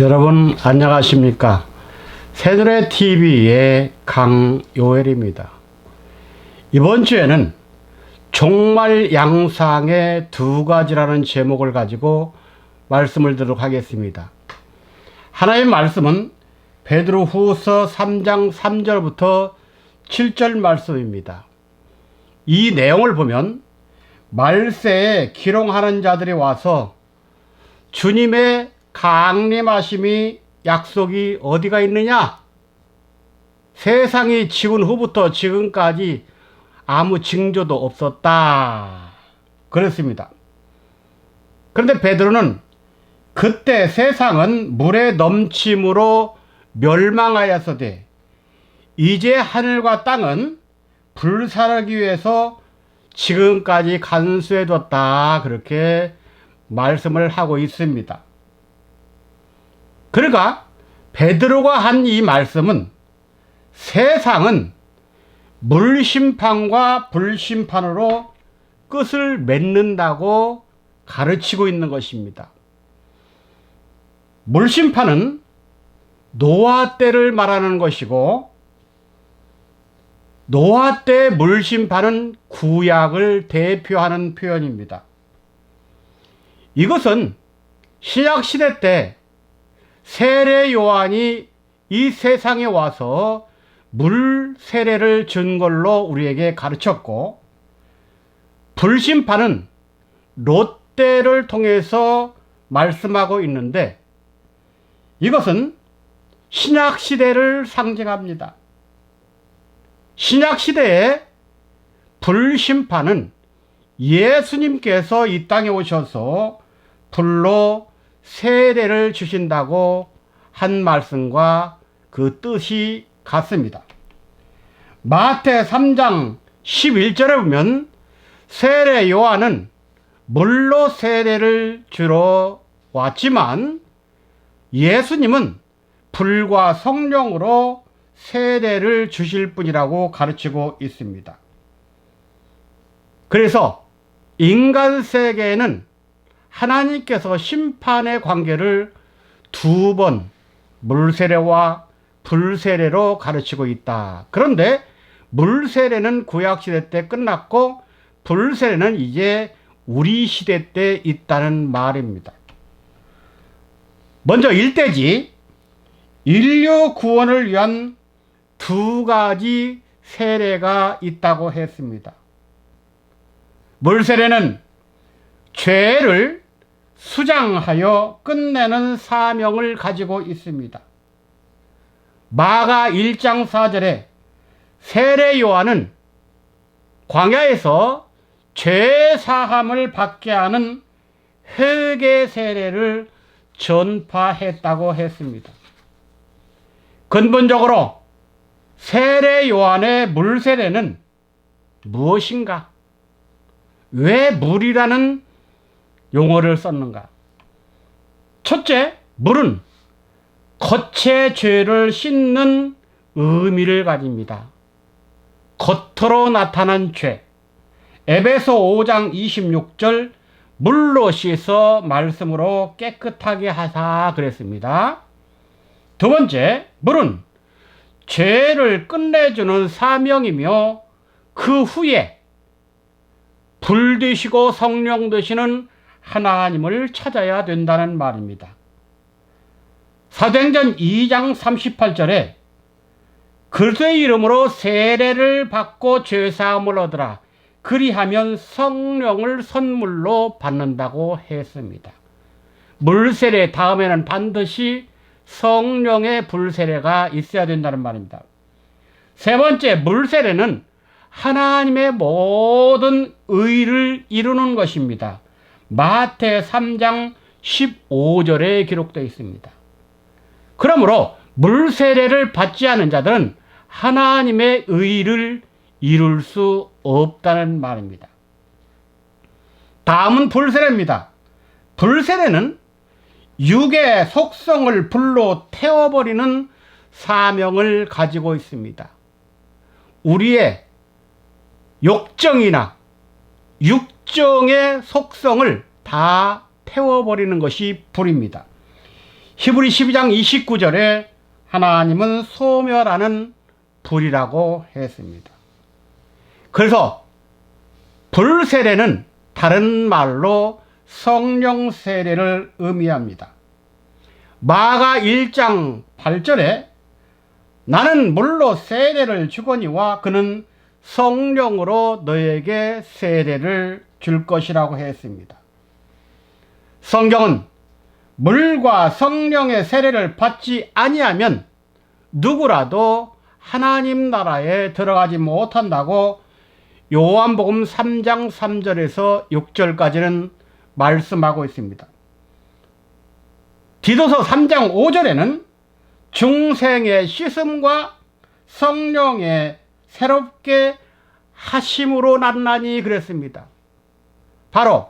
여러분 안녕하십니까 새누레 TV의 강요엘입니다. 이번 주에는 종말 양상의 두 가지라는 제목을 가지고 말씀을 드리도록 하겠습니다. 하나의 말씀은 베드로 후서 3장 3절부터 7절 말씀입니다. 이 내용을 보면 말세에 기롱하는 자들이 와서 주님의 강림하심이 약속이 어디가 있느냐? 세상이 지은 후부터 지금까지 아무 징조도 없었다. 그랬습니다. 그런데 베드로는 그때 세상은 물의 넘침으로 멸망하였으되 이제 하늘과 땅은 불살하기 위해서 지금까지 간수해뒀다. 그렇게 말씀을 하고 있습니다. 그러니까 베드로가 한 이 말씀은 세상은 물심판과 불심판으로 끝을 맺는다고 가르치고 있는 것입니다. 물심판은 노아 때를 말하는 것이고 노아 때 물심판은 구약을 대표하는 표현입니다. 이것은 신약 시대 때 세례 요한이 이 세상에 와서 물 세례를 준 걸로 우리에게 가르쳤고 불심판은 롯데를 통해서 말씀하고 있는데 이것은 신약 시대를 상징합니다. 신약 시대에 불심판은 예수님께서 이 땅에 오셔서 불로 세례를 주신다고 한 말씀과 그 뜻이 같습니다. 마태 3장 11절에 보면 세례 요한은 물로 세례를 주러 왔지만 예수님은 불과 성령으로 세례를 주실 분이라고 가르치고 있습니다. 그래서 인간 세계에는 하나님께서 심판의 관계를 두 번 물세례와 불세례로 가르치고 있다. 그런데 물세례는 구약시대 때 끝났고 불세례는 이제 우리 시대 때 있다는 말입니다. 먼저 일대지 인류 구원을 위한 두 가지 세례가 있다고 했습니다. 물세례는 죄를 수장하여 끝내는 사명을 가지고 있습니다. 마가 1장 4절에 세례 요한은 광야에서 죄 사함을 받게 하는 회개 세례를 전파했다고 했습니다. 근본적으로 세례 요한의 물 세례는 무엇인가? 왜 물이라는 용어를 썼는가? 첫째, 물은 겉의 죄를 씻는 의미를 가집니다. 겉으로 나타난 죄. 에베소 5장 26절 물로 씻어 말씀으로 깨끗하게 하사 그랬습니다. 두 번째, 물은 죄를 끝내주는 사명이며 그 후에 불 되시고 성령 되시는 하나님을 찾아야 된다는 말입니다. 사도행전 2장 38절에 그리스도의 이름으로 세례를 받고 죄사함을 얻으라. 그리하면 성령을 선물로 받는다고 했습니다. 물세례 다음에는 반드시 성령의 불세례가 있어야 된다는 말입니다. 세 번째, 물세례는 하나님의 모든 의를 이루는 것입니다. 마태 3장 15절에 기록되어 있습니다. 그러므로 물 세례를 받지 않은 자들은 하나님의 의를 이룰 수 없다는 말입니다. 다음은 불세례입니다. 불세례는 육의 속성을 불로 태워버리는 사명을 가지고 있습니다. 우리의 욕정이나 육 정의 속성을 다 태워버리는 것이 불입니다. 히브리 12장 29절에 하나님은 소멸하는 불이라고 했습니다. 그래서 불세례는 다른 말로 성령 세례를 의미합니다. 마가 1장 8절에 나는 물로 세례를 주거니와 그는 성령으로 너에게 세례를 줄 것이라고 했습니다. 성경은 물과 성령의 세례를 받지 아니하면 누구라도 하나님 나라에 들어가지 못한다고 요한복음 3장 3절에서 6절까지는 말씀하고 있습니다. 디도서 3장 5절에는 중생의 씻음과 성령의 새롭게 하심으로 났나니 그랬습니다. 바로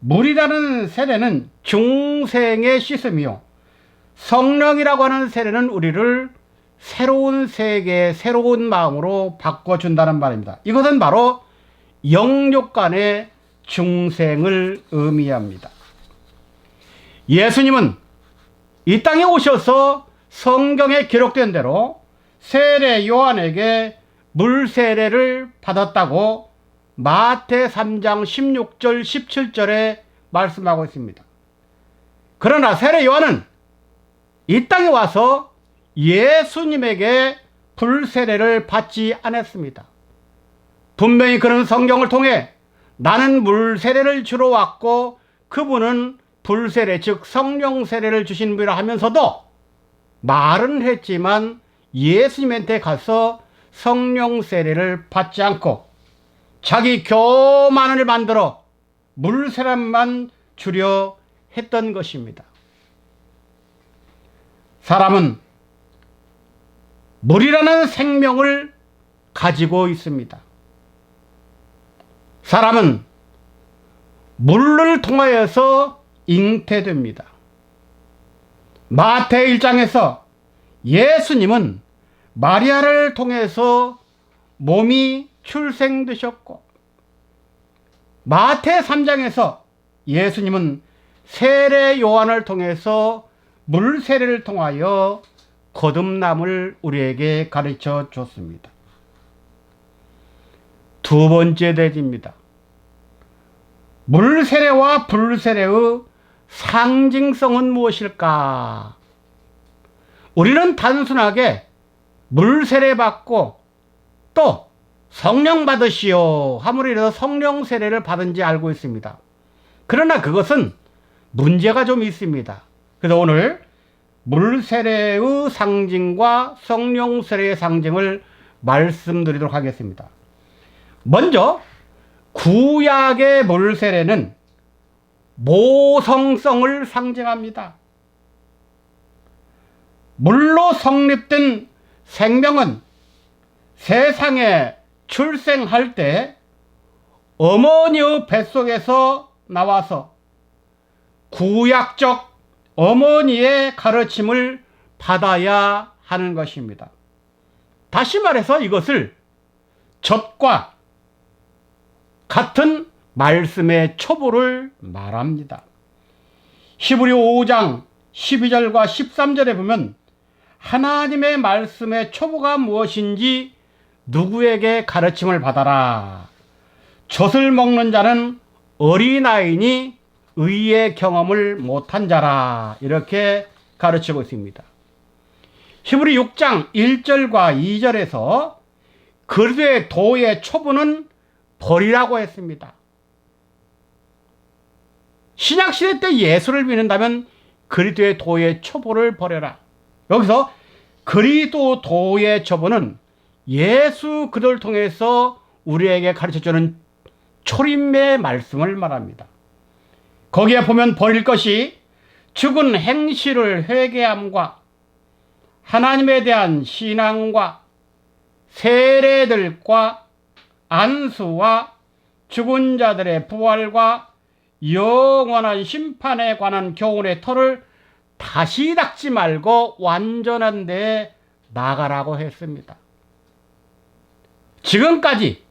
물이라는 세례는 중생의 씻음이요. 성령이라고 하는 세례는 우리를 새로운 세계, 새로운 마음으로 바꿔준다는 말입니다. 이것은 바로 영육 간의 중생을 의미합니다. 예수님은 이 땅에 오셔서 성경에 기록된 대로 세례 요한에게 물 세례를 받았다고 마태 3장 16절 17절에 말씀하고 있습니다. 그러나 세례 요한은 이 땅에 와서 예수님에게 불세례를 받지 않았습니다. 분명히 그는 성경을 통해 나는 물세례를 주러 왔고 그분은 불세례 즉 성령 세례를 주신 분이라 하면서도 말은 했지만 예수님한테 가서 성령 세례를 받지 않고 자기 교만을 만들어 물세례만 주려 했던 것입니다. 사람은 물이라는 생명을 가지고 있습니다. 사람은 물을 통하여서 잉태됩니다. 마태 1장에서 예수님은 마리아를 통해서 몸이 출생되셨고 마태 3장에서 예수님은 세례 요한을 통해서 물 세례를 통하여 거듭남을 우리에게 가르쳐 줬습니다. 두 번째 대지입니다. 물 세례와 불 세례의 상징성은 무엇일까? 우리는 단순하게 물 세례 받고 또 성령 받으시오 함으로 인해서 성령 세례를 받은 지 알고 있습니다. 그러나 그것은 문제가 좀 있습니다. 그래서 오늘 물 세례의 상징과 성령 세례의 상징을 말씀드리도록 하겠습니다. 먼저 구약의 물 세례는 모성성을 상징합니다. 물로 성립된 생명은 세상에 출생할 때 어머니의 뱃속에서 나와서 구약적 어머니의 가르침을 받아야 하는 것입니다. 다시 말해서 이것을 젖과 같은 말씀의 초보를 말합니다. 히브리 5장 12절과 13절에 보면 하나님의 말씀의 초보가 무엇인지 누구에게 가르침을 받아라. 젖을 먹는 자는 어린아이니 의의 경험을 못한 자라. 이렇게 가르치고 있습니다. 히브리 6장 1절과 2절에서 그리스도의 도의 초보는 벌이라고 했습니다. 신약 시대 때 예수를 믿는다면 그리스도의 도의 초보를 버려라. 여기서 그리스도 도의 초보는 예수 그들을 통해서 우리에게 가르쳐주는 초림의 말씀을 말합니다. 거기에 보면 버릴 것이 죽은 행실을 회개함과 하나님에 대한 신앙과 세례들과 안수와 죽은 자들의 부활과 영원한 심판에 관한 교훈의 터를 다시 닦지 말고 완전한 데에 나가라고 했습니다. 지금까지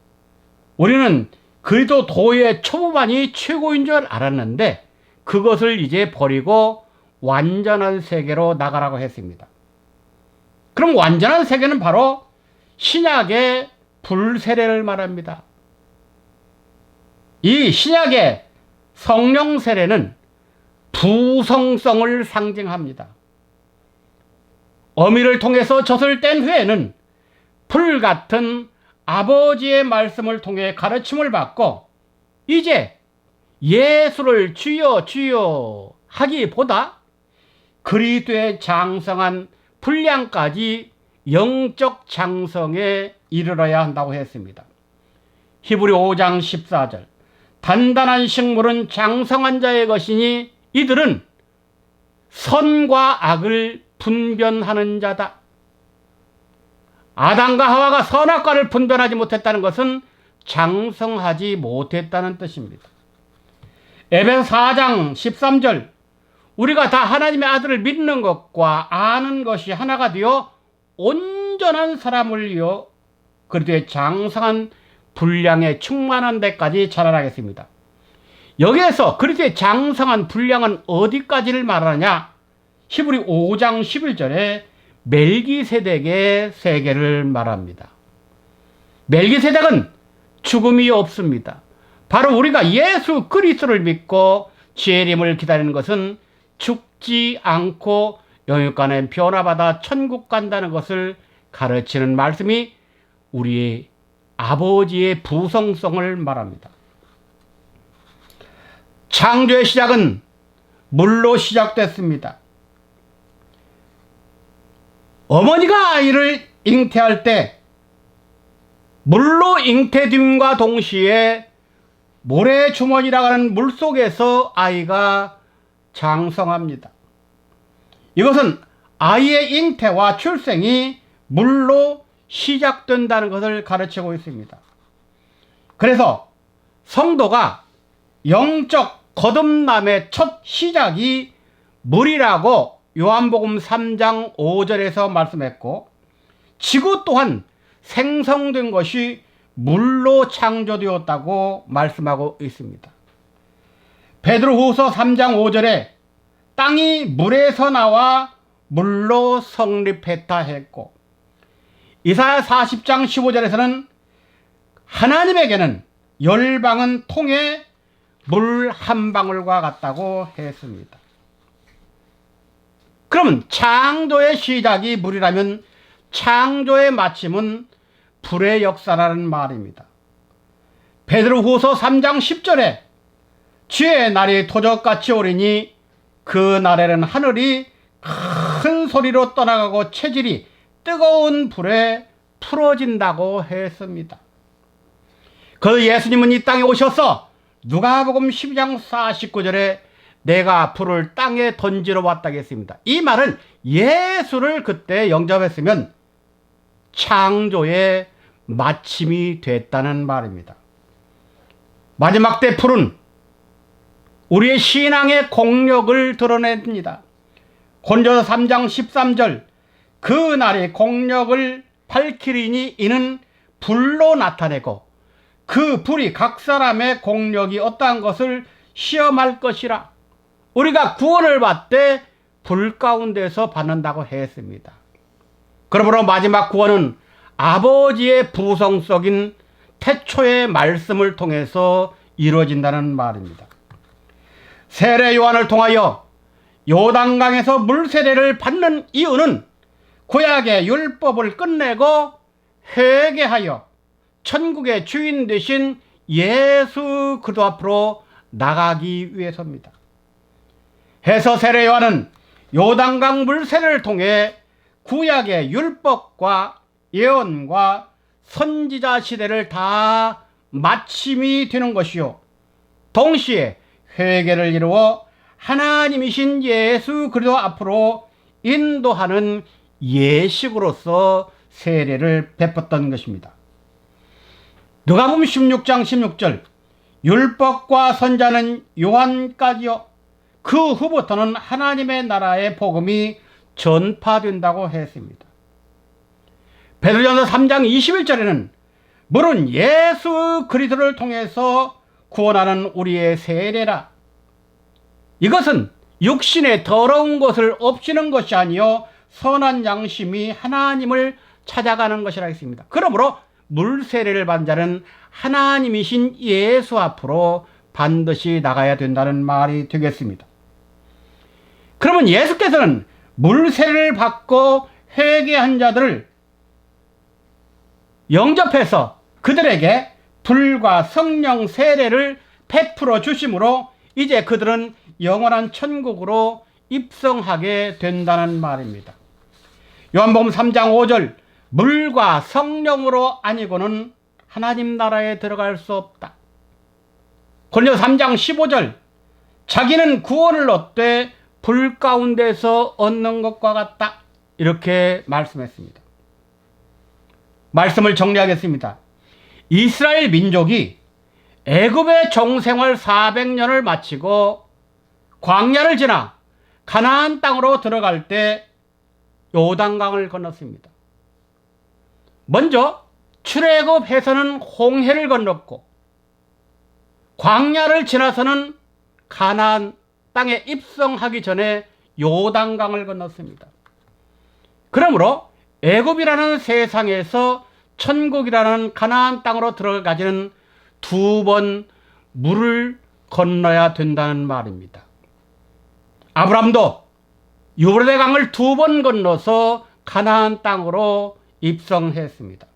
우리는 그리도 도의 초보반이 최고인 줄 알았는데 그것을 이제 버리고 완전한 세계로 나가라고 했습니다. 그럼 완전한 세계는 바로 신약의 불세례를 말합니다. 이 신약의 성령 세례는 부성성을 상징합니다. 어미를 통해서 젖을 뗀 후에는 불 같은 아버지의 말씀을 통해 가르침을 받고 이제 예수를 주여 주여 하기보다 그리스도의 장성한 분량까지 영적 장성에 이르러야 한다고 했습니다. 히브리 5장 14절 단단한 식물은 장성한 자의 것이니 이들은 선과 악을 분별하는 자다. 아담과 하와가 선악과를 분별하지 못했다는 것은 장성하지 못했다는 뜻입니다. 에베소 4장 13절 우리가 다 하나님의 아들을 믿는 것과 아는 것이 하나가 되어 온전한 사람을 위어 그리스도의 장성한 분량에 충만한 데까지 자라나겠습니다. 여기에서 그리스도의 장성한 분량은 어디까지를 말하냐? 히브리 5장 11절에 멜기세덱의 세계를 말합니다. 멜기세덱은 죽음이 없습니다. 바로 우리가 예수 그리스도를 믿고 재림을 기다리는 것은 죽지 않고 영육간에 변화받아 천국 간다는 것을 가르치는 말씀이 우리의 아버지의 부성성을 말합니다. 창조의 시작은 물로 시작됐습니다. 어머니가 아이를 잉태할 때 물로 잉태됨과 동시에 모래주머니라고 하는 물 속에서 아이가 장성합니다. 이것은 아이의 잉태와 출생이 물로 시작된다는 것을 가르치고 있습니다. 그래서 성도가 영적 거듭남의 첫 시작이 물이라고 요한복음 3장 5절에서 말씀했고 지구 또한 생성된 것이 물로 창조되었다고 말씀하고 있습니다. 베드로후서 3장 5절에 땅이 물에서 나와 물로 성립했다 했고 이사야 40장 15절에서는 하나님에게는 열방은 통에 물한 방울과 같다고 했습니다. 그럼 창조의 시작이 물이라면 창조의 마침은 불의 역사라는 말입니다. 베드로후서 3장 10절에 주의 날이 도적같이 오리니 그 날에는 하늘이 큰 소리로 떠나가고 체질이 뜨거운 불에 풀어진다고 했습니다. 그 예수님은 이 땅에 오셔서 누가복음 12장 49절에 내가 불을 땅에 던지러 왔다고 했습니다. 이 말은 예수를 그때 영접했으면 창조의 마침이 됐다는 말입니다. 마지막 때 풀은 우리의 신앙의 공력을 드러냅니다. 본전서 3장 13절 그 날의 공력을 밝히리니 이는 불로 나타내고 그 불이 각 사람의 공력이 어떠한 것을 시험할 것이라 우리가 구원을 받되 불 가운데서 받는다고 했습니다. 그러므로 마지막 구원은 아버지의 부성적인 태초의 말씀을 통해서 이루어진다는 말입니다. 세례 요한을 통하여 요단강에서 물세례를 받는 이유는 구약의 율법을 끝내고 회개하여 천국의 주인 되신 예수 그도 앞으로 나가기 위해서입니다. 해서 세례 요한은 요단강 물세례를 통해 구약의 율법과 예언과 선지자 시대를 다 마침이 되는 것이요. 동시에 회개를 이루어 하나님이신 예수 그리스도 앞으로 인도하는 예식으로서 세례를 베풀었던 것입니다. 누가복음 16장 16절 율법과 선자는 요한까지요 그 후부터는 하나님의 나라의 복음이 전파된다고 했습니다. 베드로전서 3장 21절에는 물은 예수 그리스도를 통해서 구원하는 우리의 세례라. 이것은 육신의 더러운 것을 없이는 것이 아니요 선한 양심이 하나님을 찾아가는 것이라 했습니다. 그러므로 물세례를 받은 자는 하나님이신 예수 앞으로 반드시 나가야 된다는 말이 되겠습니다. 그러면 예수께서는 물세례를 받고 회개한 자들을 영접해서 그들에게 불과 성령 세례를 베풀어 주심으로 이제 그들은 영원한 천국으로 입성하게 된다는 말입니다. 요한복음 3장 5절 물과 성령으로 아니고는 하나님 나라에 들어갈 수 없다. 골려 3장 15절 자기는 구원을 얻되 불 가운데서 얻는 것과 같다. 이렇게 말씀했습니다. 말씀을 정리하겠습니다. 이스라엘 민족이 애굽의 종생활 400년을 마치고 광야를 지나 가나안 땅으로 들어갈 때 요단강을 건넜습니다. 먼저 출애굽해서는 홍해를 건넜고 광야를 지나서는 가나안 땅에 입성하기 전에 요단강을 건넜습니다. 그러므로 애굽이라는 세상에서 천국이라는 가나안 땅으로 들어가지는 두 번 물을 건너야 된다는 말입니다. 아브람도 요르대강을 두 번 건너서 가나안 땅으로 입성했습니다.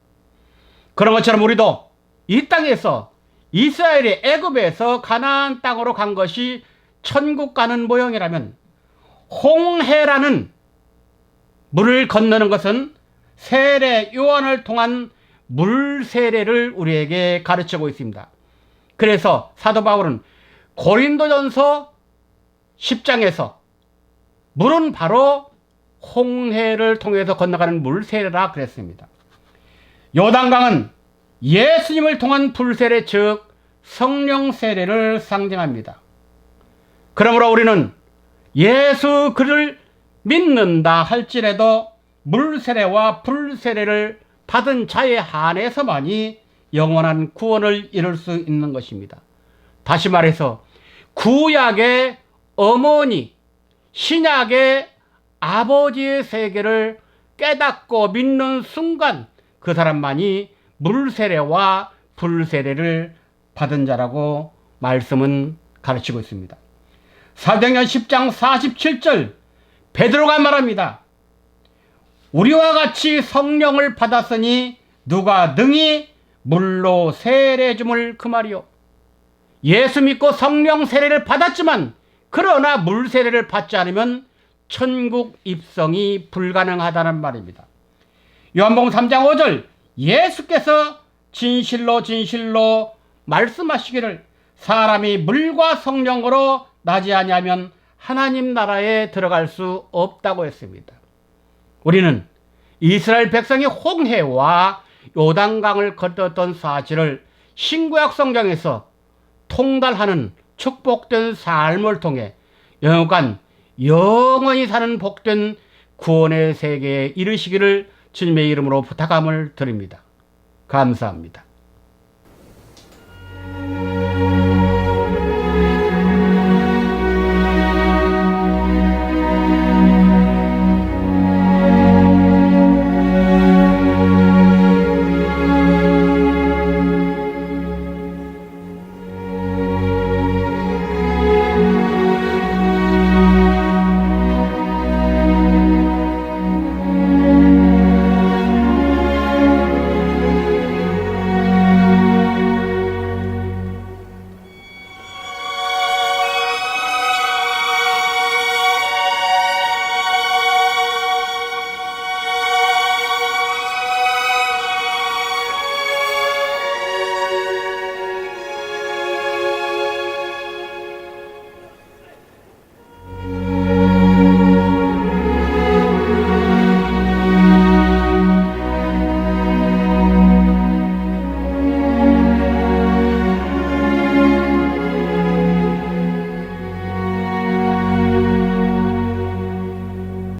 그런 것처럼 우리도 이 땅에서 이스라엘이 애굽에서 가나안 땅으로 간 것이 천국 가는 모형이라면 홍해라는 물을 건너는 것은 세례 요한을 통한 물 세례를 우리에게 가르치고 있습니다. 그래서 사도 바울은 고린도전서 10장에서 물은 바로 홍해를 통해서 건너가는 물 세례라 그랬습니다. 요단강은 예수님을 통한 불세례 즉 성령 세례를 상징합니다. 그러므로 우리는 예수 그를 믿는다 할지라도 물세례와 불세례를 받은 자에 한해서만이 영원한 구원을 이룰 수 있는 것입니다. 다시 말해서 구약의 어머니, 신약의 아버지의 세계를 깨닫고 믿는 순간 그 사람만이 물세례와 불세례를 받은 자라고 말씀은 가르치고 있습니다. 사도행전 10장 47절 베드로가 말합니다. 우리와 같이 성령을 받았으니 누가 능히 물로 세례 줌을 그 말이요. 예수 믿고 성령 세례를 받았지만 그러나 물 세례를 받지 않으면 천국 입성이 불가능하다는 말입니다. 요한복음 3장 5절 예수께서 진실로 진실로 말씀하시기를 사람이 물과 성령으로 나지 아니하면 하나님 나라에 들어갈 수 없다고 했습니다. 우리는 이스라엘 백성이 홍해와 요단강을 건넜던 사실을 신구약 성경에서 통달하는 축복된 삶을 통해 영원간 영원히 사는 복된 구원의 세계에 이르시기를 주님의 이름으로 부탁함을 드립니다. 감사합니다.